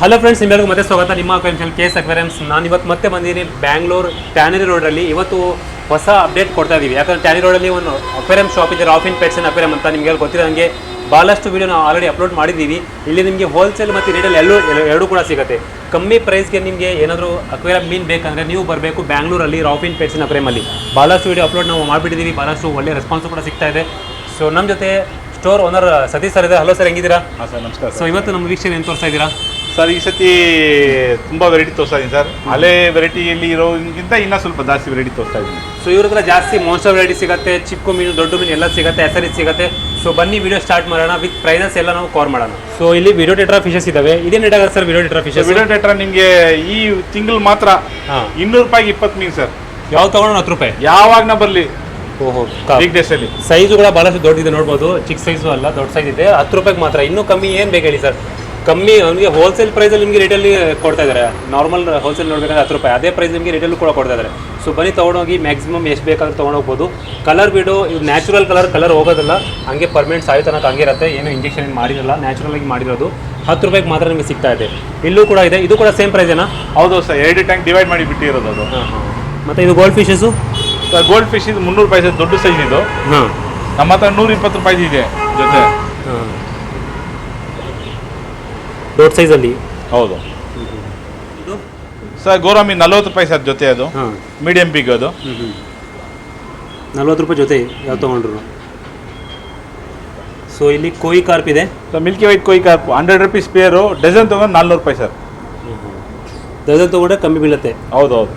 Hello friends ನಿಮ್ಮೆಲ್ಲರಿಗೂ ಮತ್ತೆ ಸ್ವಾಗತ. ನಿಮ್ಮ ಚಾನಲ್ ಕೇಸ್ ಅಕ್ವೇರಿಯಮ್ಸ್ ನಾನು ಇವತ್ತು ಮತ್ತೆ ಬಂದಿದ್ದೀನಿ ಬ್ಯಾಂಗ್ಳೂರ್ ಟ್ಯಾನರಿ ರೋಡಲ್ಲಿ ಇವತ್ತು ಹೊಸ ಅಪ್ಡೇಟ್ ಕೊಡ್ತಾ ಇದ್ದೀವಿ ಯಾಕಂದ್ರೆ ಟ್ಯಾನಿ ರೋಡಲ್ಲಿ ಒಂದು ಅಕ್ವೇರಿಯಮ್ ಶಾಪ್ ಇದೆ ರಾಫಿನ್ ಪೆಟ್ಸ್ ಅಂಡ್ ಅಕ್ವೇರಿಯಂ ಅಂತ ನಿಮಗೆ ಗೊತ್ತಿರೋಂಗೆ ಭಾಳಷ್ಟು ವೀಡಿಯೋ ನಾವು ಆಲ್ರೆಡಿ ಅಪ್ಲೋಡ್ ಮಾಡಿದ್ದೀವಿ. ಇಲ್ಲಿ ನಿಮಗೆ ಹೋಲ್ಸೇಲ್ ಮತ್ತು ರಿಟೇಲ್ ಎಲ್ಲೂ ಎರಡೂ ಕೂಡ ಸಿಗುತ್ತೆ. ಕಮ್ಮಿ ಪ್ರೈಸ್ಗೆ ನಿಮಗೆ ಏನಾದರೂ ಅಕ್ವೇರಿಯಮ್ ಮೀನು ಬೇಕಂದರೆ ನೀವು ಬರಬೇಕು ಬ್ಯಾಂಗ್ಳೂರಲ್ಲಿ ರಾಫಿನ್ ಪೆಟ್ಸ್ ಅಂಡ್ ಅಕ್ವೇರಿಯಮಲ್ಲಿ ಭಾಳಷ್ಟು ವೀಡಿಯೋ ಅಪ್ಲೋಡ್ ನಾವು ಮಾಡಿಬಿಟ್ಟಿದ್ದೀವಿ. ಭಾಳಷ್ಟು ಒಳ್ಳೆ ರೆಸ್ಪಾನ್ಸ್ ಕೂಡ ಸಿಗ್ತಾ ಇದೆ. ಸೊ ನಮ್ಮ ಜೊತೆ ಸ್ಟೋರ್ ಓನರ್ ಸತೀಶ್ ಸರ್ ಇದೆ. ಹಲೋ ಸರ್ ಹೆಂಗಿದ್ದೀರಾ? ಹಾಂ ಸರ್ ನಮಸ್ಕಾರ ಸೊ ಇವತ್ತು ನಮ್ಮ ವೀಕ್ಷಣೆ ಏನು ತೋರಿಸ್ತಾ ಇದ್ದೀರಾ? ಸರ್ ಈ ಸತಿ ತುಂಬ ವೆರೈಟಿ ತೋರಿಸ್ತಾ ಇದ್ದೀನಿ ಸರ್. ಹಳೆ ವೆರೈಟಿಯಲ್ಲಿ ಇರೋದಕ್ಕಿಂತ ಇನ್ನೂ ಸ್ವಲ್ಪ ಜಾಸ್ತಿ ವೆರೈಟಿ ತೋರಿಸ್ತಾ ಇದ್ದೀನಿ ಸೊ ಇವ್ರ ಹತ್ರ ಜಾಸ್ತಿ ಮಾನ್ಸ್ಟರ್ ವೆರೈಟಿ ಸಿಗುತ್ತೆ ಚಿಕ್ಕ ಮೀನು ದೊಡ್ಡ ಮೀನು ಎಲ್ಲ ಸಿಗುತ್ತೆ ಹೆಸರಿ ಸಿಗುತ್ತೆ. ಸೊ ಬನ್ನಿ ವಿಡಿಯೋ ಸ್ಟಾರ್ಟ್ ಮಾಡೋಣ ವಿತ್ ಪ್ರೈಸಸ್ ಎಲ್ಲ ನಾವು ಕವರ್ ಮಾಡೋಣ. ಸೊ ಇಲ್ಲಿ ವಿಡಿಯೋ ಟೆಟ್ರಾ ಫಿಶಸ್ ಇದಾವೆ. ಇದೇನು ರೇಟ್ ಆಗುತ್ತೆ sir video tetra fishes video tetra ನಿಮಗೆ ಈ ತಿಂಗಳು ಮಾತ್ರ ಹಾಂ. ಇನ್ನೂರು ರೂಪಾಯಿಗೆ ಇಪ್ಪತ್ತು ಮೀನು ಸರ್. ಯಾವ ತೊಗೊಂಡು ಹತ್ತು ರೂಪಾಯಿ? ಯಾವಾಗ ನಾ ಬರಲಿ? ಓಹೋ ಡೇಸಲ್ಲಿ ಸೈಜು ಕೂಡ ದೊಡ್ಡ ಇದೆ ನೋಡ್ಬೋದು. ಚಿಕ್ಕ ಸೈಜು ಅಲ್ಲ ದೊಡ್ಡ ಸೈಜ್ ಇದೆ. ಹತ್ತು ರೂಪಾಯಿಗೆ ಮಾತ್ರ. ಇನ್ನೂ ಕಮ್ಮಿ ಏನು ಬೇಕು ಹೇಳಿ ಸರ್? ಕಮ್ಮಿ ಅವನಿಗೆ ಹೋಲ್ಸೇಲ್ ಪ್ರೈಸಲ್ಲಿ ನಿಮಗೆ ರೇಟಲ್ಲಿ ಕೊಡ್ತಾ ಇದ್ದಾರೆ ನಾರ್ಮಲ್ ಹೋಲ್ಸೇಲ್ ನೋಡಬೇಕಂದ್ರೆ ಹತ್ತು ರೂಪಾಯಿ. ಅದೇ ಪ್ರೈಸ್ ನಿಮಗೆ ರೇಟಲ್ಲಿ ಕೂಡ ಕೊಡ್ತಾ ಇದ್ದಾರೆ ಸೊ ಬನ್ನಿ ತೊಗೊಂಡೋಗಿ ಮ್ಯಾಕ್ಸಿಮಮ್ ಎಷ್ಟು ಬೇಕಾದ್ರೂ ತೊಗೊಂಡೋಗ್ಬೋದು. ಕಲರ್ ಬಿಡು ಇದು ನ್ಯಾಚುರಲ್ ಕಲರ್ ಕಲರ್ ಹೋಗೋದಿಲ್ಲ. ಹಂಗೆ ಪರ್ಮನೆಂಟ್ ಸಾಯೋ ತನಕ ಹಂಗೆ ಇರುತ್ತೆ. ಏನು ಇಂಜೆಕ್ಷನ್ ಏನು ಮಾಡಿರಲ್ಲ. ನ್ಯಾಚುರಲ್ ಆಗಿ ಮಾಡಿರೋದು. ಹತ್ತು ರೂಪಾಯಿಗೆ ಮಾತ್ರ ನಿಮಗೆ ಸಿಗ್ತಾ ಇದೆ. ಇಲ್ಲೂ ಕೂಡ ಇದೆ. ಇದು ಕೂಡ ಸೇಮ್ ಪ್ರೈಸೇನಾ ಹೌದು ಸರ್ ಎರಡು ಟ್ಯಾಂಕ್ ಡಿವೈಡ್ ಮಾಡಿ ಬಿಟ್ಟಿರೋದು ಅದು. ಮತ್ತು ಇದು gold fishes sir gold fish ಇದು ಮುನ್ನೂರು ರೂಪಾಯಿ ಸರ್ ದೊಡ್ಡ ಸೈಜ್ ಇದು. ಹಾಂ. ನಮ್ಮ ಹತ್ರ ನೂರ ಇಪ್ಪತ್ತು ರೂಪಾಯಿ ಇದೆ ಜೊತೆ. ಹಾಂ. ದೊಡ್ಡ ಸೈಜಲ್ಲಿ ಹೌದು. ಸರ್ ಗೋರಾಮಿ ನಲ್ವತ್ತು ರೂಪಾಯಿ ಸರ್ ಜೊತೆ ಅದು. ಹಾಂ. ಮೀಡಿಯಂ ಬಿಗ್ ಅದು. ನಲ್ವತ್ತು ರೂಪಾಯಿ ಜೊತೆ ಯಾವ ತೊಗೊಂಡ್ರು? ಸೊ ಇಲ್ಲಿ ಕೋಯಿ ಕಾರ್ಪ್ ಇದೆ. Sir milky white koi carp hundred rupees pair dozen ತೊಗೊಂಡು ನಾಲ್ನೂರು ರೂಪಾಯಿ ಸರ್. ಡಜನ್ ತೊಗೊಂಡ್ರೆ ಕಮ್ಮಿ ಬೀಳತ್ತೆ. ಹೌದು ಹೌದು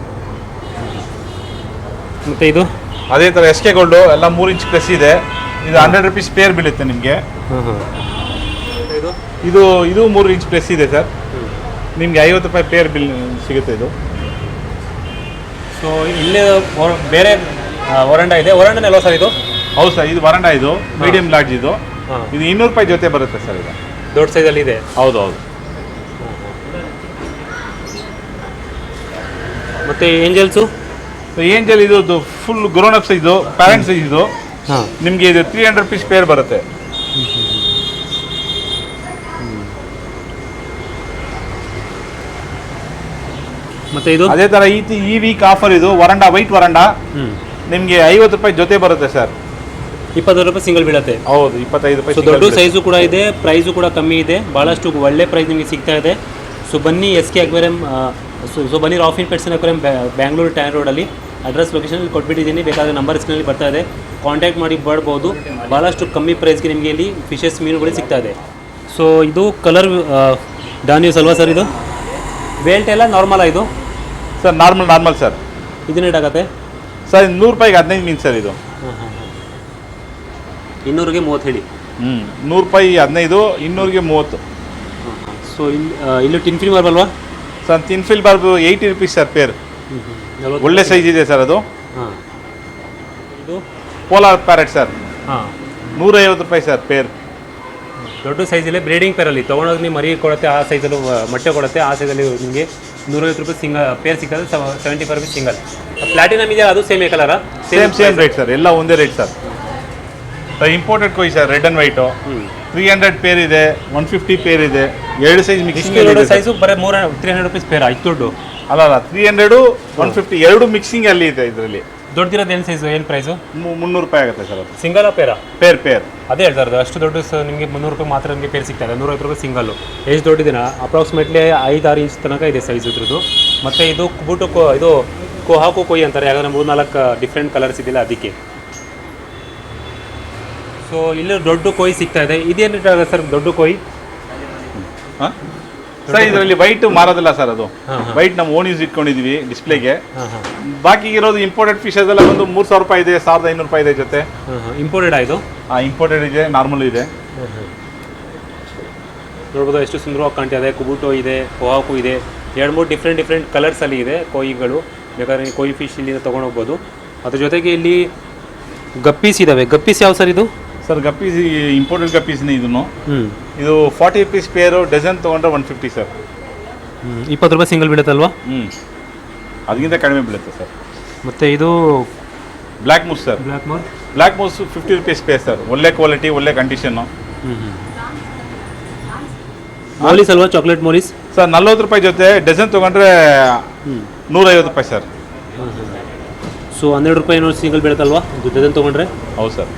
ಮತ್ತು ಇದು? ಅದೇ ಥರ ಎಸ್ ಕೆ ಗೋಲ್ಡು ಎಲ್ಲ ಮೂರು ಇಂಚ್ ಪ್ಲಸ್ ಇದೆ. ಇದು ಹಂಡ್ರೆಡ್ ರುಪೀಸ್ ಪೇರ್ ಬೀಳುತ್ತೆ ನಿಮಗೆ. ಹಾಂ ಹಾಂ ಇದು? ಇದು ಇದು ಮೂರು ಇಂಚ್ ಪ್ಲಸ್ ಇದೆ ಸರ್ ನಿಮಗೆ ಐವತ್ತು ರೂಪಾಯಿ ಪೇರ್ ಬಿಲ್ ಸಿಗುತ್ತೆ ಇದು. ಸೊ ಇಲ್ಲಿ ಬೇರೆ ವರಂಡ ಇದೆ. ವರಂಡನ ಅಲ್ವಾ ಸರ್ ಇದು? ಹೌದು ಸರ್ ಇದು ವರಂಡ ಇದು. ಮೀಡಿಯಂ ಲಾಡ್ಜ್ ಇದು. ಇದು ಇನ್ನೂರು ರೂಪಾಯಿ ಜೊತೆ ಬರುತ್ತೆ ಸರ್ ಇದು. ದೊಡ್ಡ ಸೈಜಲ್ಲಿ ಇದೆ? ಹೌದು ಹೌದು. ಮತ್ತೆ ಏಂಜಲ್ಸು? ಏಂಜಲ್ ಇದು full grown up size parent size ಇದು ನಿಮಗೆ ಇದು ತ್ರೀ ಹಂಡ್ರೆಡ್ ಪೀಸ್ ಪೇರ್ ಬರುತ್ತೆ. ಮತ್ತು ಇದು? ಅದೇ ತರ ಈ ಈ ವೀಕ್ ಆಫರ್ ಇದು ವರಂಡ ವೈಟ್ ವರಂಡ. ನಿಮಗೆ ಐವತ್ತು ರೂಪಾಯಿ ಜೊತೆ ಬರುತ್ತೆ ಸರ್ ಇಪ್ಪತ್ತು ರೂಪಾಯಿ ಸಿಂಗಲ್ ಬೀಳುತ್ತೆ. ಹೌದು ಇಪ್ಪತ್ತೈದು ರೂಪಾಯಿ ದೊಡ್ಡ. ಸೈಜು ಕೂಡ ಇದೆ ಪ್ರೈಸು ಕೂಡ ಕಮ್ಮಿ ಇದೆ ಭಾಳಷ್ಟು ಒಳ್ಳೆ ಪ್ರೈಸ್ ನಿಮಗೆ ಸಿಗ್ತಾ ಇದೆ. ಸೊ ಬನ್ನಿ ಎಸ್ ಕೆ ಅಕ್ವೇರಿಯಂ ಸೊ ಬನ್ನಿ ರಾಫಿನ್ ಪೆಟ್ಸನ್ ಅಕ್ವೇರಿಯಂ ಬ್ಯಾಂಗ್ಳೂರು ಟ್ಯಾನ್ ರೋಡಲ್ಲಿ ಅಡ್ರೆಸ್ ಲೊಕೇಶನ್ ಕೊಟ್ಬಿಟ್ಟಿದ್ದೀನಿ ಬೇಕಾದರೆ ನಂಬರ್ ಸ್ಕ್ರೀನಲ್ಲಿ ಬರ್ತಾ ಇದೆ. ಕಾಂಟ್ಯಾಕ್ಟ್ ಮಾಡಿ ಬರ್ಬೋದು. ಭಾಳಷ್ಟು ಕಮ್ಮಿ ಪ್ರೈಸ್ಗೆ ನಿಮಗೆ ಇಲ್ಲಿ ಫಿಶಸ್ ಮೀನುಗಳು ಸಿಗ್ತಾ ಇದೆ. ಸೊ ಇದು ಕಲರ್ ಡಾನ್ಯೂಸ್ ಅಲ್ವಾ ಸರ್ ಇದು? ವೇಲ್ಟ್ ಎಲ್ಲ ನಾರ್ಮಲ್ ಇದು? ಸರ್ ನಾರ್ಮಲ್ ನಾರ್ಮಲ್ ಸರ್ ಇದನ್ನೇಟಾಗತ್ತೆ ಸರ್ ನೂರು ರೂಪಾಯಿಗೆ ಹದಿನೈದು ಮೀನು ಸರ್ ಇದು. ಹಾಂ ಹಾಂ ಹಾಂ. ಇನ್ನೂರಿಗೆ ಮೂವತ್ತು ಹೇಳಿ. ಹ್ಞೂ ನೂರು ರೂಪಾಯಿ ಹದಿನೈದು ಇನ್ನೂರಿಗೆ ಮೂವತ್ತು. ಸೊ ಇಲ್ಲಿ ಇಲ್ಲಿ tinfoil sir tinfoil barb eighty rupees sir pair ಒಳ್ಳೆ ಸೈಜ್ ಇದೆ ಸರ್ ಅದು. ಹಾಂ. ಇದು ಪೋಲಾರ್ ಪ್ಯಾರೆಟ್ ಸರ್ ಹಾಂ. ನೂರೈವತ್ತು ರೂಪಾಯಿ ಸರ್ ಪೇರ್ ದೊಡ್ಡ ಸೈಜಲ್ಲಿ ಬ್ರೀಡಿಂಗ್ ಪೇರಲ್ಲಿ ತೊಗೊಂಡೋಗಿ ನೀವು ಮರಿ ಕೊಡುತ್ತೆ ಆ ಸೈಜಲ್ಲೂ ಮೊಟ್ಟೆ ಕೊಡುತ್ತೆ ಆ ಸೈಜಲ್ಲಿ ನಿಮಗೆ ನೂರೈವತ್ತು ರೂಪಾಯಿ ಸಿಂಗಲ್ ಪೇರ್ ಸಿಗ್ತದೆ seventy five rupees single platinum ಇದೆ ಅದು same colour same same rate sir ಎಲ್ಲ ಒಂದೇ rate sir imported koi sir red and white three hundred pair ಇದೆ ಒನ್ ಫಿಫ್ಟಿ ಪೇರ್ ಇದೆ ಎರಡು ಸೈಜ್ ಮಿಕ್ಸಿಂಗ್ ಸೈಜು ಬರೀ ಮೂರ ತ್ರೀ ಹಂಡ್ರೆಡ್ ರುಪೀಸ್ ಪೇರ್ ಆಯ್ತು ದೊಡ್ಡ ಅಲ್ಲ ಅಲ್ಲ ತ್ರೀ ಹಂಡ್ರೆಡು ಒನ್ ಫಿಫ್ಟಿ ಎರಡು ಮಿಕ್ಸಿಂಗ್ ಅಲ್ಲಿ ಇದೆ ಇದರಲ್ಲಿ. ದೊಡ್ಡದಿರೋದು ಏನು ಸೈಜು ಏನು ಪ್ರೈಸು ಮುನ್ನೂರು ರೂಪಾಯಿ ಆಗುತ್ತೆ ಸರ್ ಅದು. ಸಿಂಗಲ್ ಪೇರಾ ಪೇರ್ ಪೇರ್ ಅದೇ ಹೇಳ್ತಾ ಇರೋದು ಅಷ್ಟು ದೊಡ್ಡ ಸ ನಿಮಗೆ ಮುನ್ನೂರು ರೂಪಾಯಿ ಮಾತ್ರ ನಿಮಗೆ ಪೇರ್ ಸಿಗ್ತಾ ಇದೆ ನೂರೈವತ್ತು ರೂಪಾಯಿ ಸಿಂಗಲ್ಲು ಎಷ್ಟು ದೊಡ್ಡದಿನ ಅಪ್ರಾಕ್ಸಿಮೇಟ್ಲಿ ಐದು ಆರು ಇಂಚ್ ತನಕ ಇದೆ ಸೈಜ್ ಇದ್ರದ್ದು. ಮತ್ತು ಇದು ಕುಬುಟು ಕೋ ಇದು ಕೋಹಾಕು ಕೊಯ್ ಅಂತಾರೆ ಯಾಕಂದರೆ ಮೂರು ನಾಲ್ಕು ಡಿಫ್ರೆಂಟ್ ಕಲರ್ಸ್ ಇದೆಯಲ್ಲ ಅದಕ್ಕೆ. ಸೊ ಇಲ್ಲಿ ದೊಡ್ಡ ಕೊಯ್ ಸಿಗ್ತಾ ಇದೆ. ಇದೇನು ಸರ್ ದೊಡ್ಡ ಕೊಯ್ ಹಾಂ ಸರ್ ಇದರಲ್ಲಿ ವೈಟ್ ಮಾರೋದಿಲ್ಲ ಸರ್ ಅದು. ವೈಟ್ ನಮ್ಮ ಓನ್ ಯೂಸ್ ಇಟ್ಕೊಂಡಿದೀವಿ ಡಿಸ್ಪ್ಲೇಗೆ ಬಾಕಿ ಇರೋದು ಇಂಪೋರ್ಟೆಡ್ ಫಿಶಸ್ ಎಲ್ಲ ಒಂದು ಮೂರು ಸಾವಿರ ರೂಪಾಯಿ ಇದೆ ಸಾವಿರದ ಐನೂರು ರೂಪಾಯಿ ಇದೆ ಜೊತೆ. ಇಂಪೋರ್ಟೆಡ್ ಆಯಿತು ಆ ಇಂಪೋರ್ಟೆಡ್ ಇದೆ ನಾರ್ಮಲ್ ಇದೆ. ನೋಡ್ಬೋದು ಎಷ್ಟು ಸುಂದರವಾಗಿ ಕಾಣ್ತಾ ಇದೆ ಕುಬುಟೋ ಇದೆ ಕೊಹಾಕು ಇದೆ. ಎರಡು ಮೂರು ಡಿಫ್ರೆಂಟ್ ಡಿಫ್ರೆಂಟ್ ಕಲರ್ಸಲ್ಲಿ ಇದೆ ಕೋಯಿಗಳು. ಬೇಕಾದ್ರೆ ಕೋಯಿ ಕೊಯ್ ಫಿಶ್ ಇಲ್ಲಿಂದ ತೊಗೊಂಡೋಗ್ಬೋದು ಅದ್ರ ಜೊತೆಗೆ ಇಲ್ಲಿ ಗಪ್ಪೀಸ್ ಇದ್ದಾವೆ ಗಪ್ಪೀಸ್ ಯಾವ ಸರ್ ಇದು? ಸರ್ ಗಪ್ಪೀಸ್ ಇಂಪೋರ್ಟೆಡ್ ಗಪ್ಪೀಸ್ನೇ ಇದನ್ನು ಹ್ಞೂ ಇದು ಫಾರ್ಟಿ ರುಪೀಸ್ ಪೇರು ಡಜನ್ ತೊಗೊಂಡ್ರೆ ಒನ್ ಫಿಫ್ಟಿ ಸರ್. ಇಪ್ಪತ್ತು ರೂಪಾಯಿ ಸಿಂಗಲ್ ಬೀಳುತ್ತಲ್ವಾ? ಹ್ಞೂ ಅದಕ್ಕಿಂತ ಕಡಿಮೆ ಬೀಳುತ್ತೆ ಸರ್. ಮತ್ತು ಇದು black moor sir. Black moor black moor fifty rupees pair sir. ಒಳ್ಳೆ ಕ್ವಾಲಿಟಿ ಒಳ್ಳೆ ಕಂಡೀಷನ್ನು ಹ್ಞೂ ಹ್ಞೂ ಮೋಲಿಸ್ ಅಲ್ವಾ ಚಾಕ್ಲೇಟ್ ಮೋಲಿಸ್ ಸರ್ ನಲ್ವತ್ತು ರೂಪಾಯಿ ಜೊತೆ ಡಜನ್ ತೊಗೊಂಡ್ರೆ ನೂರೈವತ್ತು ರೂಪಾಯಿ ಸರ್. ಸೊ ಹನ್ನೆರಡು ರೂಪಾಯಿ ಸಿಂಗಲ್ ಬೀಳುತ್ತಲ್ವಾ? ಡಜನ್ ತೊಗೊಂಡ್ರೆ? ಹೌದು ಸರ್.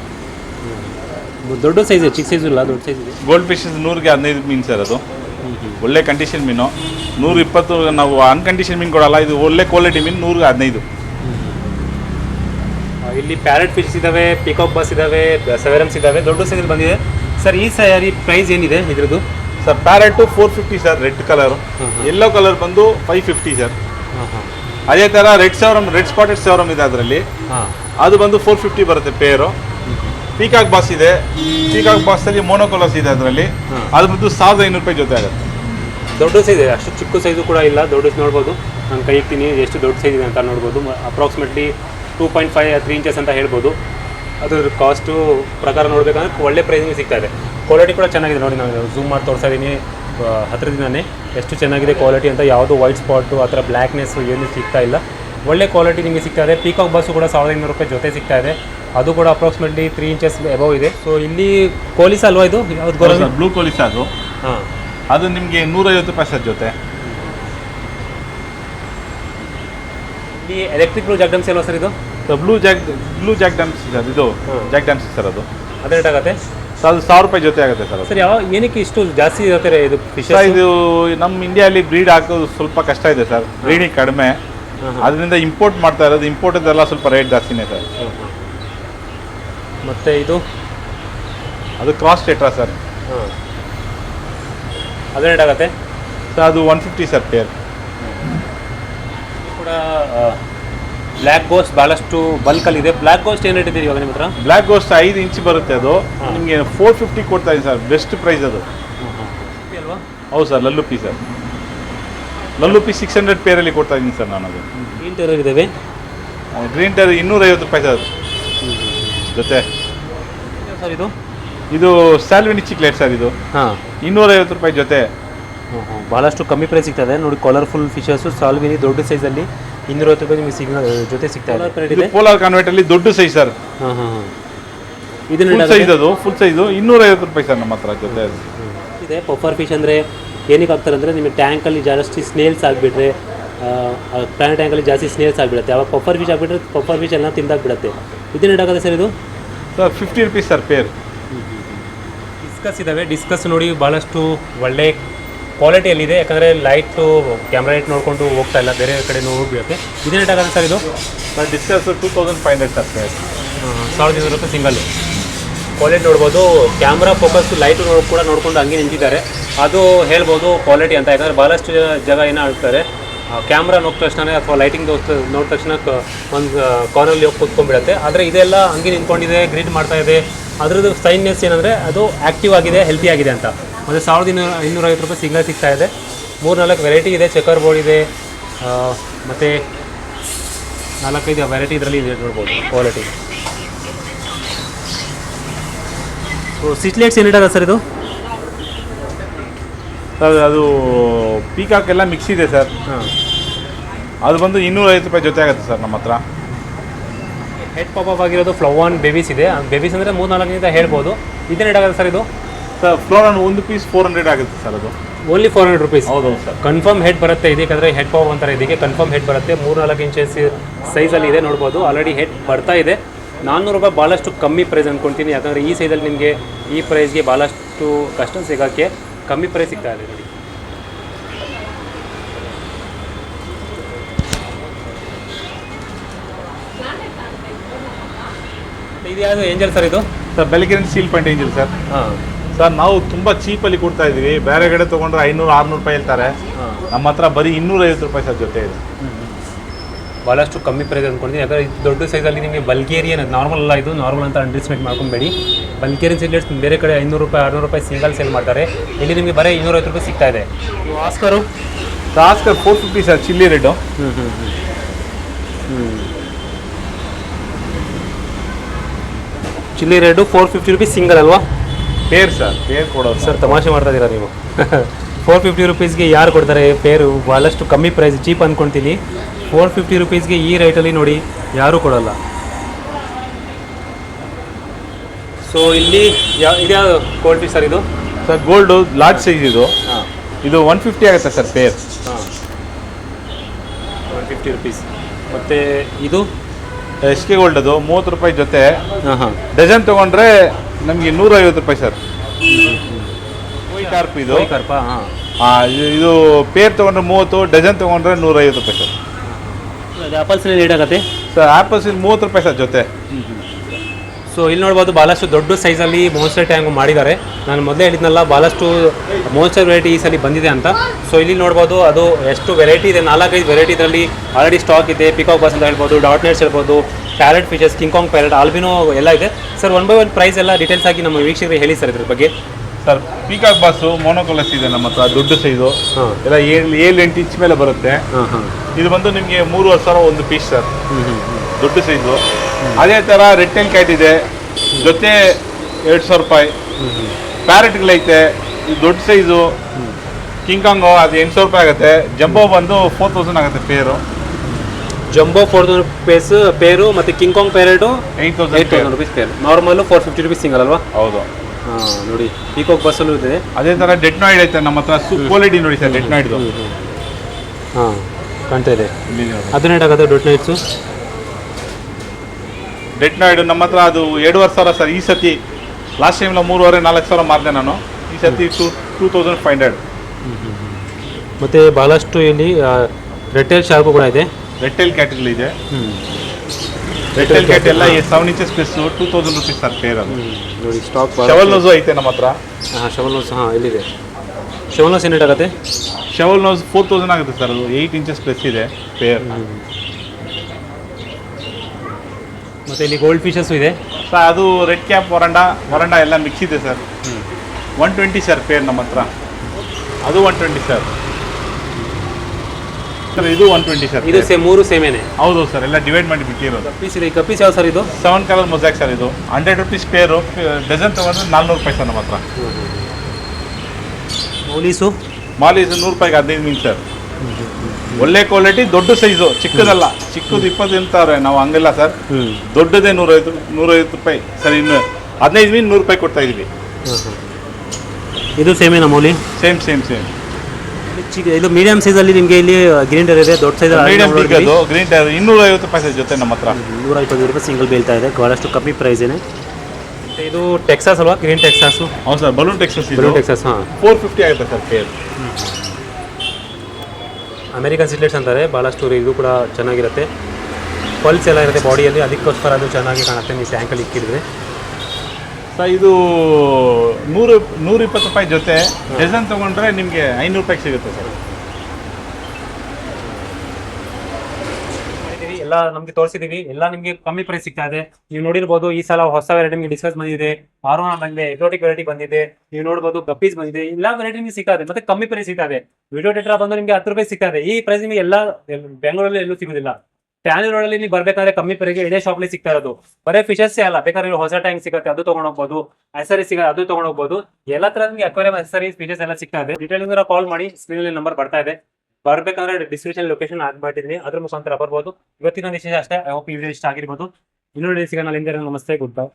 ದೊಡ್ಡ ಸೈಜ್ ಚಿಕ್ಕ ಸೈಜ್ ಇಲ್ಲ ದೊಡ್ಡ ಸೈಜ್ ಇದೆ. ಗೋಲ್ಡ್ ಫಿಶ್ ನೂರಿಗೆ ಹದಿನೈದು ಮೀನು ಸರ್ ಅದು. ಒಳ್ಳೆ ಕಂಡೀಷನ್ ಮೀನು. ನೂರ ಇಪ್ಪತ್ತು ನಾವು ಅನ್ಕಂಡೀಷನ್ ಮೀನು ಕೊಡಲ್ಲ ಇದು ಒಳ್ಳೆ ಕ್ವಾಲಿಟಿ ಮೀನು ನೂರಿಗೆ ಹದಿನೈದು. ಇಲ್ಲಿ ಪ್ಯಾರೆಟ್ ಫಿಶ್ ಇದಾವೆ ಪಿಕಪ್ ಬಸ್ ಇದಾವೆ ಸೆವೆರಮ್ಸ್ ಇದಾವೆ ದೊಡ್ಡ ಸೈಜ್ ಬಂದಿದೆ. ಸರ್ ಈ ಸ್ಯಾರಿ ಪ್ರೈಸ್ ಏನಿದೆ ಇದ್ರದ್ದು? Sir parrot four fifty sir red colour. Yellow colour ಬಂದು ಫೈವ್ ಫಿಫ್ಟಿ ಸರ್ ಅದೇ ಥರ red severum red spotted severum ಇದೆ ಅದರಲ್ಲಿ. ಅದು ಬಂದು ಫೋರ್ ಫಿಫ್ಟಿ ಬರುತ್ತೆ ಪೇರು ಪೀಕಾಕ್ ಬಾಸ್ ಇದೆ. ಪೀಕಾಕ್ ಬಾಸಲ್ಲಿ ಮೋನೋಕೊಲಸ್ ಇದೆ ಅದರಲ್ಲಿ. ಹ್ಮ್. ಅದು ಬಂದು ಸಾವಿರದ ಐನೂರು ರೂಪಾಯಿ ಜೊತೆ ಆಗುತ್ತೆ. ದೊಡ್ಡ ಸೈಜ್ ಇದೆ. ಅಷ್ಟು ಚಿಕ್ಕ ಸೈಜು ಕೂಡ ಇಲ್ಲ. ದೊಡ್ಡ ನೋಡ್ಬೋದು. ನಾನು ಕೈ ಇಕ್ತೀನಿ. ಎಷ್ಟು ದೊಡ್ಡ ಸೈಜ್ ಇದೆ ಅಂತ ನೋಡ್ಬೋದು. Approximately two point five three inches ಅಂತ ಹೇಳ್ಬೋದು. ಅದ್ರ ಕಾಸ್ಟು ಪ್ರಕಾರ ನೋಡಬೇಕಂದ್ರೆ ಒಳ್ಳೆ ಪ್ರೈಸಿಗೆ ಸಿಗ್ತಾ ಇದೆ. ಕ್ವಾಲಿಟಿ ಕೂಡ ಚೆನ್ನಾಗಿದೆ ನೋಡಿ. ನಾನು ಝೂಮ್ ಮಾಡಿ ತೋರಿಸ್ತಾ ಇದ್ದೀನಿ ಹತ್ರದಿಂದನೇ ಎಷ್ಟು ಚೆನ್ನಾಗಿದೆ ಕ್ವಾಲಿಟಿ ಅಂತ ಯಾವುದು ವೈಟ್ ಸ್ಪಾಟು ಆ ಥರ ಬ್ಲ್ಯಾಕ್ನೆಸ್ಸು ಏನು ಸಿಗ್ತಾ ಇಲ್ಲ. ಒಳ್ಳೆ ಕ್ವಾಲಿಟಿ ನಿಮಗೆ ಸಿಗ್ತಾ ಇದೆ. ಪೀಕಾಕ್ ಬಸ್ಸು ಕೂಡ ಸಾವಿರದ ಐನೂರು ರೂಪಾಯಿ ಜೊತೆ ಸಿಗ್ತಾ ಇದೆ. ಅದು ಕೂಡ ಅಪ್ರಾಕ್ಸಿಮೇಟ್ಲಿ ತ್ರೀ ಇಂಚಸ್ ಎಬವ್ ಇದೆ. ಸೊ ಇಲ್ಲಿ ಕೋಲಿಸ್ ಅಲ್ವಾ ಇದು? ಯಾವ್ದು ಗೋಲ ಬ್ಲೂ ಕೋಲಿಸ್ ಅದು. ಹಾಂ. ಅದು ನಿಮಗೆ ನೂರೈವತ್ತು ರೂಪಾಯಿ ಸರ್ ಜೊತೆ. ಇಲ್ಲಿ ಎಲೆಕ್ಟ್ರಿಕ್ ಬ್ಲೂ ಜಾಕ್ ಡಮ್ಸ್ ಅಲ್ವಾ ಸರ್ ಇದು? Blue jack blue jack dempseys sir ಇದು. ಜಾಕ್ ಡ್ಯಾಮ್ಸ್ ಸರ್ ಅದು. ಅದೇ ರೇಟ್ ಆಗುತ್ತೆ? ಸೊ ಅದು ಸಾವಿರ ರೂಪಾಯಿ ಜೊತೆ ಆಗುತ್ತೆ ಸರ್ ಸರ್ ಯಾವ ಏನಕ್ಕೆ ಇಷ್ಟು ಜಾಸ್ತಿ ಇರುತ್ತೆ ಇದು ಫಿಶ್ ಇದು ನಮ್ಮ ಇಂಡಿಯಾಲಿ ಬ್ರೀಡ್ ಹಾಕೋದು ಸ್ವಲ್ಪ ಕಷ್ಟ ಇದೆ ಸರ್ ಬ್ರೀಡಿಂಗ್ ಕಡಿಮೆ. ಅದರಿಂದ ಇಂಪೋರ್ಟ್ ಮಾಡ್ತಾ ಇರೋದು ಇಂಪೋರ್ಟದೆಲ್ಲ ಸ್ವಲ್ಪ ರೇಟ್ ಜಾಸ್ತಿನೇ ಸರ್ ಮತ್ತೆ ಇದು? ಅದು ಕ್ರಾಸ್ ಟೆಟ್ರಾ ಸರ್ ಹಾಂ. ಅದೇ ರೇಟ್ ಆಗುತ್ತೆ? ಸರ್ ಅದು ಒನ್ ಫಿಫ್ಟಿ ಸರ್ ಪೇರ್ ಕೂಡ ಬ್ಲ್ಯಾಕ್ ಗೋಸ್ಟ್ ಭಾಳಷ್ಟು ಬಲ್ಕಲ್ಲಿ ಇದೆ. ಬ್ಲ್ಯಾಕ್ ಗೋಸ್ಟ್ ಏನು ರೇಟ್ ಇದೆ ಇವಾಗ ನಿಮ್ಮ ಹತ್ರ ಬ್ಲ್ಯಾಕ್ ಗೋಸ್ಟ್ ಐದು ಇಂಚ್ ಬರುತ್ತೆ ಅದು. ನಿಮಗೆ ಫೋರ್ ಫಿಫ್ಟಿ ಕೊಡ್ತಾ ಇದ್ದೀನಿ ಸರ್ ಬೆಸ್ಟ್ ಪ್ರೈಸ್ ಅದು. ಅಲ್ವಾ? ಹೌದು ಸರ್ ಲಲ್ಲುಪಿ ಸರ್ ಲಲ್ಲುಪಿ ಸಿಕ್ಸ್ ಹಂಡ್ರೆಡ್ ಪೇರಲ್ಲಿ ಕೊಡ್ತಾ ಇದ್ದೀನಿ ಸರ್ ನಾನು ಅದು ಗ್ರೀನ್ ಟೈರ್ ಇದ್ದೇವೆ ಗ್ರೀನ್ ಟರ್ ಇನ್ನೂರೈವತ್ತು ರೂಪಾಯಿ ಸರ್ ಜೊತೆ. ಸರ್ ಇದು? ಇದು ಸ್ಯಾಲ್ವಿನಿ ಚಿಕ್ಲೆಟ್ ಸರ್ ಇದು. ಹಾಂ. ಇನ್ನೂರೈವತ್ತು ರೂಪಾಯಿ ಜೊತೆ. ಭಾಳಷ್ಟು ಕಮ್ಮಿ ಪ್ರೈಸ್ ಸಿಗ್ತದೆ. ನೋಡಿ ಕಲರ್ಫುಲ್ ಫಿಶಸ್ಸು ಸಾಲ್ವಿನಿ ದೊಡ್ಡ ಸೈಜಲ್ಲಿ ಇನ್ನೂರೈವತ್ತು ರೂಪಾಯಿ ನಿಮಗೆ ಸಿಗ್ನಲ್ ಜೊತೆ ಸಿಗ್ತಾ ಇದೆ. ಪೋಲಾರ್ ಕಾನ್ವೆಂಟ್ ಅಲ್ಲಿ ದೊಡ್ಡ ಸೈಜ್ ಸರ್. ಹಾಂ ಹಾಂ ಹಾಂ ಇದನ್ನ ಫುಲ್ ಸೈಜ್ ಅದು ಫುಲ್ ಸೈಜು ಇನ್ನೂರೈವತ್ತು ರೂಪಾಯಿ ಸರ್ ನಮ್ಮ ಹತ್ರ ಜೊತೆ. ಇದೆ. ಪಫರ್ ಫಿಶ್ ಅಂದರೆ ಏನಕ್ಕೆ ಆಗ್ತಾರೆ ಅಂದರೆ ನಿಮಗೆ ಟ್ಯಾಂಕಲ್ಲಿ ಜಾಸ್ತಿ ಸ್ನೇಲ್ಸ್ ಆಗಿಬಿಟ್ರೆ ಟ್ಯಾಂಕ್ ಟ್ಯಾಂಕಲ್ಲಿ ಜಾಸ್ತಿ ಸ್ನೇಲ್ಸ್ ಆಗಿಬಿಡುತ್ತೆ. ಅವಾಗ ಪಫರ್ ಫಿಶ್ ಆಗಿಬಿಟ್ರೆ ಪಫರ್ ಫಿಶ್ ಎಲ್ಲ ತಿಂದಾಗ್ಬಿಡುತ್ತೆ. ಇದನ್ನ ಇಡಾಗತ್ತೆ ಸರ್ ಇದು? Sir fifty rupees sir pair discus ಇದ್ದಾವೆ ಡಿಸ್ಕಸ್ ನೋಡಿ ಭಾಳಷ್ಟು ಒಳ್ಳೆ ಕ್ವಾಲಿಟಿಯಲ್ಲಿದೆ ಯಾಕಂದರೆ ಲೈಟು ಕ್ಯಾಮ್ರಾ ಲೈಟ್ ನೋಡಿಕೊಂಡು ಹೋಗ್ತಾ ಇಲ್ಲ. ಬೇರೆ ಕಡೆ ಹೋಗ್ಬಿಡುತ್ತೆ ಇದನ್ನ ಆಗುತ್ತೆ ಸರ್ ಇದು? Sir discus two thousand five hundred sir pair ಸಾವಿರದ ಇನ್ನೂರು ರೂಪಾಯಿ ಸಿಂಗಲ್ ಕ್ವಾಲಿಟಿ ನೋಡ್ಬೋದು. ಕ್ಯಾಮ್ರಾ ಫೋಕಸ್ ಲೈಟು ನೋಡ್ ಕೂಡ ನೋಡ್ಕೊಂಡು ಹಂಗೆ ನಿಂತಿದ್ದಾರೆ. ಅದು ಹೇಳ್ಬೋದು ಕ್ವಾಲಿಟಿ ಅಂತ. ಯಾಕಂದರೆ ಭಾಳಷ್ಟು ಜಾಗ ಏನೋ ಹೇಳ್ತಾರೆ ಕ್ಯಾಮ್ರಾ ನೋಡಿದ ತಕ್ಷಣನೇ ಅಥವಾ ಲೈಟಿಂಗ್ ನೋಡಿದ ತಕ್ಷಣ ಒಂದು ಕಾರ್ನಲ್ಲಿ ಹೋಗಿ ಕೂತ್ಕೊಂಡ್ಬಿಡತ್ತೆ. ಆದರೆ ಇದೆಲ್ಲ ಹಂಗೆ ನಿಂತ್ಕೊಂಡಿದೆ ಗ್ರೀಡ್ ಮಾಡ್ತಾ ಇದೆ. ಅದರದ್ದು ಸೈನ್ನೆಸ್ ಏನಂದರೆ ಅದು ಆ್ಯಕ್ಟಿವ್ ಆಗಿದೆ ಹೆಲ್ತಿ ಆಗಿದೆ ಅಂತ. ಮತ್ತು ಸಾವಿರದ ಇನ್ನೂರ ರೂಪಾಯಿ ಸಿಗ್ನಲ್ ಸಿಗ್ತಾ ಇದೆ. ಮೂರು ನಾಲ್ಕು ವೆರೈಟಿ ಇದೆ ಚೆಕರ್ ಬೋರ್ಡ್ ಇದೆ. ಮತ್ತು ನಾಲ್ಕೈದು ವೆರೈಟಿ ಇದರಲ್ಲಿ ಇದೆ ನೋಡ್ಬೋದು ಕ್ವಾಲಿಟಿ ಸೊ ಸಿಟ್ಲೆಟ್ಸ್ ಏನಿಡಲ್ಲ ಸರ್ ಇದು? ಸರ್ ಅದು ಪೀಕಾಕ್ ಎಲ್ಲ ಮಿಕ್ಸ್ ಇದೆ ಸರ್. ಹಾಂ. ಅದು ಬಂದು ಇನ್ನೂರೈವತ್ತು ರೂಪಾಯಿ ಜೊತೆ ಆಗುತ್ತೆ ಸರ್ ನಮ್ಮ ಹತ್ರ. ಹೆಡ್ ಪಾಪ್ ಅಪ್ ಆಗಿರೋದು ಫ್ಲವಾನ್ ಬೇಬೀಸ್ ಇದೆ. ಬೇಬೀಸ್ ಅಂದರೆ ಮೂರು ನಾಲ್ಕರಿಂದ ಹೇಳ್ಬೋದು ರೇಟ್ ಆಗುತ್ತೆ ಸರ್ ಇದು? ಸರ್ ಫ್ಲೋರನ್ ಒಂದು ಪೀಸ್ ಫೋರ್ ಹಂಡ್ರೆಡ್ ಆಗುತ್ತೆ ಸರ್ ಅದು. ಓನ್ಲಿ ಫೋರ್ ಹಂಡ್ರೆಡ್ ರುಪೀಸ್ ಹೌದು ಸರ್. ಕನ್ಫರ್ಮ್ ಹೆಡ್ ಬರುತ್ತೆ ಇದಕ್ಕೆ ಹೆಡ್ ಪಾಪ್ ಅಂತಾರೆ ಇದಕ್ಕೆ ಕನ್ಫರ್ಮ್ ಹೆಡ್ ಬರುತ್ತೆ. ಮೂರು ನಾಲ್ಕು ಇಂಚಸ್ ಸೈಜಲ್ಲಿ ಇದೆ ನೋಡ್ಬೋದು. ಆಲ್ರೆಡಿ ಹೆಡ್ ಬರ್ತಾ ಇದೆ. ನಾನ್ನೂರು ರೂಪಾಯಿ ಭಾಳಷ್ಟು ಕಮ್ಮಿ ಪ್ರೈಸ್ ಅಂದ್ಕೊಳ್ತೀನಿ ಯಾಕಂದರೆ ಈ ಸೈಜಲ್ಲಿ ನಿಮಗೆ ಈ ಪ್ರೈಸ್ಗೆ ಭಾಳಷ್ಟು ಕಷ್ಟ ಸಿಗೋಕ್ಕೆ ಕಮ್ಮಿ ಪ್ರೈಸ್ ಸಿಗ್ತಾ ಇದೆ ನೋಡಿ. ಇದು ಯಾವುದು ಏಂಜಲ್ ಸರ್ ಇದು? ಸರ್ ಬೆಳಗಿನ ಸ್ಟೀಲ್ ಪಾಯಿಂಟ್ ಏಂಜಲ್ ಸರ್ ಹಾಂ. ಸರ್ ನಾವು ತುಂಬ ಚೀಪಲ್ಲಿ ಕೊಡ್ತಾ ಇದ್ದೀವಿ. ಬೇರೆ ಕಡೆ ತೊಗೊಂಡ್ರೆ ಐನೂರು ಆರುನೂರು ರೂಪಾಯಿ ಹೇಳ್ತಾರೆ. ನಮ್ಮ ಹತ್ರ ಬರೀ ಇನ್ನೂರೈವತ್ತು ರೂಪಾಯಿ ಸರ್ ಜೊತೆ ಇದೆ. ಭಾಳಷ್ಟು ಕಮ್ಮಿ ಪ್ರೈಸ್ ಅಂದ್ಕೊಂಡಿದ್ದೀನಿ ಯಾಕಂದರೆ ಇದು ದೊಡ್ಡ ಸೈಜಲ್ಲಿ ನಿಮಗೆ ಬಲ್ಗೇರಿಯನ್ ನಾರ್ಮಲ್ ಅಲ್ಲ ಇದು. ನಾರ್ಮಲ್ ಅಂತ ಅಂಡರ್ಸ್ಟಿಮೇಟ್ ಮಾಡ್ಕೊಬೇಡಿ. ಬಲ್ಗೇರಿಯನ್ ಸಿಗ್ಲೆಟ್ಸ್ ಬೇರೆ ಕಡೆ ಐನೂರು ರೂಪಾಯಿ ಆರುನೂರು ರೂಪಾಯಿ ಸಿಂಗಲ್ ಸೇಲ್ ಮಾಡ್ತಾರೆ. ಇಲ್ಲಿ ನಿಮಗೆ ಬರೀ ಇನ್ನೂರೈವತ್ತು ರೂಪಾಯಿ ಸಿಗ್ತಾ ಇದೆ. Oscar oscar four fifty sir chilli rate ಹ್ಞೂ ಹ್ಞೂ ಹ್ಞೂ chilli rate four fifty rupees single ಅಲ್ವಾ? ಪೇರ್ ಸರ್ ಪೇರ್ ಕೊಡೋದು. ಸರ್ ತಮಾಷೆ ಮಾಡ್ತಾ ಇದ್ದೀರಾ ನೀವು ಫೋರ್ ಫಿಫ್ಟಿ ರುಪೀಸ್ಗೆ ಯಾರು ಕೊಡ್ತಾರೆ? ಪೇರು ಭಾಳಷ್ಟು ಕಮ್ಮಿ ಪ್ರೈಸ್ ಚೀಪ್ ಅಂದ್ಕೊಳ್ತೀನಿ ಫೋರ್ ಫಿಫ್ಟಿ ರುಪೀಸ್ಗೆ ಈ ರೇಟಲ್ಲಿ ನೋಡಿ ಯಾರೂ ಕೊಡಲ್ಲ. ಸೊ ಇಲ್ಲಿ ಯಾವ ಇದ್ಯಾವುದು ಕ್ವಾಲಿಟಿ ಸರ್ ಇದು? ಸರ್ ಗೋಲ್ಡು ಲಾರ್ಜ್ ಸೈಜ್ ಇದು. ಹಾಂ. ಇದು ಒನ್ ಫಿಫ್ಟಿ ಆಗುತ್ತೆ ಸರ್ ಪೇರ್ ಹಾಂ. ಒನ್ ಫಿಫ್ಟಿ ರುಪೀಸ್ ಮತ್ತು ಇದು? ಎಸ್ ಕೆ ಗೋಲ್ಡ್ ಅದು ಮೂವತ್ತು ರೂಪಾಯಿ ಜೊತೆ. ಹಾಂ ಹಾಂ. ಡಜನ್ ತೊಗೊಂಡ್ರೆ ನಮಗೆ ನೂರೈವತ್ತು ರೂಪಾಯಿ ಸರ್ ಕಾರ್ಪ್ ಇದು. ಕಾರ್ಪಾ ಹಾಂ. ಆ, ಇದು- ಇದು ಪೇರ್ ತೊಗೊಂಡ್ರೆ ಮೂವತ್ತು ಡಜನ್ ತೊಗೊಂಡ್ರೆ ನೂರೈವತ್ತು ರೂಪಾಯಿ ಸರ್ ಅದು ಆಪಲ್ಸ್ನಲ್ಲಿ ಏನಾಗತ್ತೆ ಸರ್ ಆ್ಯಪಲ್ಸ್ ಇಲ್ಲಿ ಮೂವತ್ತು ರೂಪಾಯಿ ಸರ್ ಜೊತೆ. ಸೊ ಇಲ್ಲಿ ನೋಡ್ಬೋದು ಭಾಳಷ್ಟು ದೊಡ್ಡ ಸೈಜಲ್ಲಿ ಮೋನ್ಸ್ಟರ್ ಟ್ಯಾಂಕ್ ಮಾಡಿದ್ದಾರೆ. ನಾನು ಮೊದಲೇ ಹೇಳಿದ್ನಲ್ಲ ಭಾಳಷ್ಟು ಮೋನ್ಸ್ಟರ್ ವೆರೈಟಿ ಈ ಸಲ ಬಂದಿದೆ ಅಂತ. ಸೊ ಇಲ್ಲಿ ನೋಡ್ಬೋದು ಅದು ಎಷ್ಟು ವೆರೈಟಿ ಇದೆ. ನಾಲ್ಕೈದು ವೆರೈಟಿ ಇದರಲ್ಲಿ ಆಲ್ರೆಡಿ ಸ್ಟಾಕ್ ಇದೆ. ಪಿಕಾಕ್ ಬಸ್ ಅಂತ ಹೇಳ್ಬೋದು ಡಾಟ್ ನೆಟ್ಸ್ ಹೇಳ್ಬೋದು parrot features king kong parrot albino ಎಲ್ಲ ಇದೆ. Sir one by one price ಎಲ್ಲ ಡೀಟೇಲ್ಸ್ ಆಗಿ ನಮ್ಮ ವೀಕ್ಷಕರಿಗೆ ಹೇಳಿ ಸರ್ ಇದ್ರ ಬಗ್ಗೆ. ಸರ್ ಪೀಕಾಕ್ ಬಾಸು ಮೊನೋಕೊಲಸ್ ಇದೆ ನಮ್ಮ ಹತ್ರ ದೊಡ್ಡ ಸೈಜು ಎಲ್ಲ ಏಳು ಏಳು ಎಂಟು ಇಂಚ್ ಮೇಲೆ ಬರುತ್ತೆ. ಇದು ಬಂದು ನಿಮಗೆ ಮೂರುವರೆ ಸಾವಿರ ಒಂದು ಪೀಸ್ ಸರ್ ದೊಡ್ಡ ಸೈಜು ಅದೇ ಥರ ರೆಡ್ ಟೈಲ್ ಕ್ಯಾಟ್ ಇದೆ. ಜೊತೆ ಎರಡು ಸಾವಿರ ರೂಪಾಯಿ. ಪ್ಯಾರೆಟ್ಗಳೈತೆ ಇದು ದೊಡ್ಡ ಸೈಜು ಕಿಂಕಾಂಗು ಅದು ಎಂಟು ಸಾವಿರ ರೂಪಾಯಿ ಆಗುತ್ತೆ. ಜಂಬೋ ಬಂದು ಫೋರ್ ತೌಸಂಡ್ ಆಗುತ್ತೆ ಪೇರು ಜಂಬೋ ಫೋರ್ ತೌಸಂಡ್ ಪೇಸ್ ಪೇರು ಮತ್ತು king kong parrot eight thousand thousand rupees pair normal four fifty rupees single ಅಲ್ವಾ? ಹೌದು. ನೋಡಿ ಪಿಕಾಕ್ ಬಸ್ಸಲ್ಲೂ ಇದೆ. ಅದೇ ಥರ ಡೆಡ್ ನಾಯ್ಡ್ ಐತೆ ನಮ್ಮ ಹತ್ರ ಕ್ವಾಲಿಟಿ ನೋಡಿ ಸರ್ ಡೆಡ್ ನಾಯ್ಡ್ದು ಹಾಂ ಕಾಣ್ತಾ ಇದೆ. ಹದಿನೆಂಟು ಆಗುತ್ತೆ ಡೆಡ್ ನೈಟ್ಸು ನಾಯ್ಡ್ ನಮ್ಮ ಹತ್ರ ಅದು ಎರಡುವರೆ ಸಾವಿರ ಸರ್ ಈ ಸತಿ. ಲಾಸ್ಟ್ ಟೈಮ್ಲ ಮೂರುವರೆ ನಾಲ್ಕು ಸಾವಿರ ಮಾರಿದೆ ನಾನು. ಈ ಸತಿ two two thousand five hundred ಮತ್ತು ಭಾಳಷ್ಟು ಇಲ್ಲಿ ರಿಟೇಲ್ ಶಾರ್ಪು ಕೂಡ ಇದೆ. ರೆಟೇಲ್ ಟೈಲ್ ಕ್ಯಾಟಗರಿ ಇದೆ ರೆಟೇಲ್ ಕ್ಯಾಟ್ ಎಲ್ಲ seven inches plus two thousand rupees sir pair ಅದು. ನೋಡಿ ಸ್ಟಾಕ್ ಶವಲ್ ನೋಸು ಐತೆ ನಮ್ಮ ಹತ್ರ. ಹಾಂ ಶವಲ್ ನೋಸ್ ಹಾಂ ಇಲ್ಲಿದೆ. ಶವಲ್ ನೋಸ್ ಏನೇಟ್ ಆಗುತ್ತೆ? ಶವಲ್ ನೋಸ್ ಫೋರ್ ತೌಸಂಡ್ ಆಗುತ್ತೆ ಸರ್ ಅದು ಏಯ್ಟ್ ಇಂಚಸ್ ಪ್ಲಸ್ ಇದೆ ಪೇರ್ ಮತ್ತು ಇಲ್ಲಿ ಗೋಲ್ಡ್ ಫಿಶಸ್ಸು ಇದೆ. ಸರ್ ಅದು ರೆಡ್ ಕ್ಯಾಪ್ ವರಂಡ ವರಂಡ ಎಲ್ಲ ಮಿಕ್ಸ್ ಇದೆ sir one twenty sir pair ನಮ್ಮ ಹತ್ರ. ಅದು ಒನ್ ಟ್ವೆಂಟಿ ಸರ್ ಸರ್ ಇದು ಒನ್ ಟ್ವೆಂಟಿ ಸರ್. ಇದು ಸೇಮ್ ಮೂರು ಸೇಮೇನೆ ಹೌದು ಸರ್ ಎಲ್ಲ ಡಿವೈಡ್ ಮಾಡಿ ಬಿಟ್ಟಿರೋದು. ಕಪ್ಪೀಸ್ ಇದೆ ಕಪ್ಪೀಸ್ ಯಾವ ಸರ್ ಇದು? ಸೆವೆನ್ ಕಲರ್ ಮೊಸಾಕ್ ಸರ್ ಇದು. ಹಂಡ್ರೆಡ್ ರುಪೀಸ್ ಪೇರು ಡಜನ್ ತಗೊಂಡ್ರೆ ನಾಲ್ನೂರು ರೂಪಾಯಿ ಸರ್ ನಮ್ಮ ಹತ್ರ. ಮೌಲೀಸು? ಮಾಲೀಸು ನೂರು ರೂಪಾಯಿಗೆ ಹದಿನೈದು ಮೀನು ಸರ್ ಒಳ್ಳೆ ಕ್ವಾಲಿಟಿ ದೊಡ್ಡ ಸೈಜು ಚಿಕ್ಕದಲ್ಲ. ಚಿಕ್ಕದು ಇಪ್ಪತ್ತು ಅಂತಾರೆ ನಾವು ಹಂಗಿಲ್ಲ ಸರ್. ದೊಡ್ಡದೇ ನೂರೈದು ನೂರೈವತ್ತು ರೂಪಾಯಿ. ಸರ್ ಇನ್ನು ಹದಿನೈದು ಮೀನು ನೂರು ರೂಪಾಯಿ ಕೊಡ್ತಾ ಇದೀವಿ. ಇದು ಸೇಮೇನಾ ಮೌಲಿ? ಸೇಮ್ ಸೇಮ್ ಸೇಮ್ ಚಿಕ್ಕ ಇದು ಮೀಡಿಯಂ ಸೈಜಲ್ಲಿ ನಿಮಗೆ ಇಲ್ಲಿ ಗ್ರೀಂಡರ್ ಇದೆ ದೊಡ್ಡ ಸೈಜ್ ಮೀಡಿಯಂ ಅದು. ಗ್ರೀನ್ ಟೈರ್ ಇನ್ನೂರ ಐವತ್ತು ರೂಪಾಯಿ ಸರ್ ಜೊತೆ ನಮ್ಮ ಹತ್ರ. ನೂರ ಇಪ್ಪತ್ತು ರೂಪಾಯಿ ಸಿಂಗಲ್ ಬೀಳ್ತಾ ಇದೆ. ಭಾಳಷ್ಟು ಕಮ್ಮಿ ಪ್ರೈಸ್ ಏನೇ. ಇದು ಟೆಕ್ಸಾಸ್ ಅಲ್ವಾ? ಗ್ರೀನ್ ಟೆಕ್ಸಾಸು ಹೌದು sir balloon Texas balloon blue Texas ಹಾಂ. ಫೋರ್ ಫಿಫ್ಟಿ ಆಗುತ್ತೆ ಸರ್ ಪೇರ್ ಅಮೆರಿಕನ್ ಸಿಟ್ಲೆಟ್ಸ್ ಅಂತಾರೆ. ಭಾಳಷ್ಟು ಇದು ಕೂಡ ಚೆನ್ನಾಗಿರುತ್ತೆ. ಪಲ್ಸ್ ಎಲ್ಲ ಇರುತ್ತೆ ಬಾಡಿಯಲ್ಲಿ ಅದಕ್ಕೋಸ್ಕರ ಅದು ಚೆನ್ನಾಗಿ ಕಾಣುತ್ತೆ. ನೀವು ಟ್ಯಾಂಕಲ್ಲಿ ಇಕ್ಕಿದ್ರೆ. ಸರ್, ಇದು ನೂರು ನೂರ ಇಪ್ಪತ್ತು ರೂಪಾಯಿ ಜೊತೆ ಡಜನ್ ತೊಗೊಂಡ್ರೆ ನಿಮಗೆ ಐನೂರು ರೂಪಾಯಿಗೆ ಸಿಗುತ್ತೆ ಸರ್. ಎಲ್ಲ ನಮಗೆ ತೋರಿಸಿದೀವಿ ಎಲ್ಲ ನಿಮ್ಗೆ ಕಮ್ಮಿ ಪ್ರೈಸ್ ಸಿಗ್ತಾ ಇದೆ. ನೀವು ನೋಡಿರ್ಬೋದು, ಈ ಸಲ ಹೊಸ ವೆರೈಟಿ ನಿಮಗೆ ಡಿಸ್ಕಸ್ ಬಂದಿದೆ ಆರೋನ ಬಂದಿದೆ ಎಕ್ಸೋಟಿಕ್ ವೆರೈಟಿ ಬಂದಿದೆ, ನೀವು ನೋಡ್ಬೋದು ಕಪ್ಪೀಸ್ ಬಂದಿದೆ, ಎಲ್ಲ ವೆರೈಟಿ ನಿಮಗೆ ಸಿಗ್ತಾ ಮತ್ತೆ ಕಮ್ಮಿ ಪ್ರೈಸ್ ಸಿಗ್ತಾ ಇದೆ. ವಿಡಿಯೋ ಟೆಟ್ರಾ ಬಂದು ನಿಮಗೆ ಹತ್ತು ರೂಪಾಯಿ ಸಿಗ್ತಾ ಇದೆ. ಈ ಪ್ರೈಸ್ ನಿಮಗೆ ಎಲ್ಲ ಬೆಂಗಳೂರಲ್ಲಿ ಎಲ್ಲೂ ಸಿಗೋದಿಲ್ಲ. ಟ್ಯಾನಿ ಅಲ್ಲಿ ನೀವು ಬರ್ಬೇಕಾದ್ರೆ ಕಮ್ಮಿ ಪೆರಿಗೆ ಇದೇ ಶಾಪ್ ಅಲ್ಲಿ ಸಿಗ್ತಾ ಇರೋದು. ಬರೀ ಫಿಶಸ್ ಅಲ್ಲ, ಬೇಕಾದ್ರೆ ಹೊಸ ಟ್ಯಾಂಕ್ ಸಿಗುತ್ತೆ, ಅದು ತಗೊಂಡ್ ಹೋಗ್ಬೋದು ಸಿಗ ಸಿಗುತ್ತೆ, ಅದು ತಗೊಂಡ್ ಹೋಗ್ಬೋದು ಎಲ್ಲ ತರ ನಿಮಗೆ ಅಕ್ವೇರಿಯಂ ಅಸರೀಸ್ ಫಿಶಸ್ ಎಲ್ಲ ಸಿಗ್ತಾ ಇದೆ. ಡೀಟೇಲ್ ಕಾಲ್ ಮಾಡಿ ಸ್ಕ್ರೀನ್ ಅಲ್ಲಿ ನಂಬರ್ ಬರ್ತಾ ಇದೆ. ಬರ್ಬೇಕಂದ್ರೆ ಡಿಸ್ಕ್ರಿಪ್ಷನ್ ಲೊಕೇಶನ್ ಹಾಕ್ಬಿಟ್ಟಿದ್ದೀನಿ ಅದ್ರ ಮುಖಾಂತರ ಬರ್ಬೋದು. ಇವತ್ತಿನ ವಿಶೇಷ ಅಷ್ಟೇ. ಐ ಹೋಪ್ ಈ ವಿಡಿಯೋ ಇಷ್ಟ ಆಗಿರ್ಬೋದು. ಇನ್ನೊಂದು ಸಿಗೋಣ. ನಮಸ್ತೆ. Good bye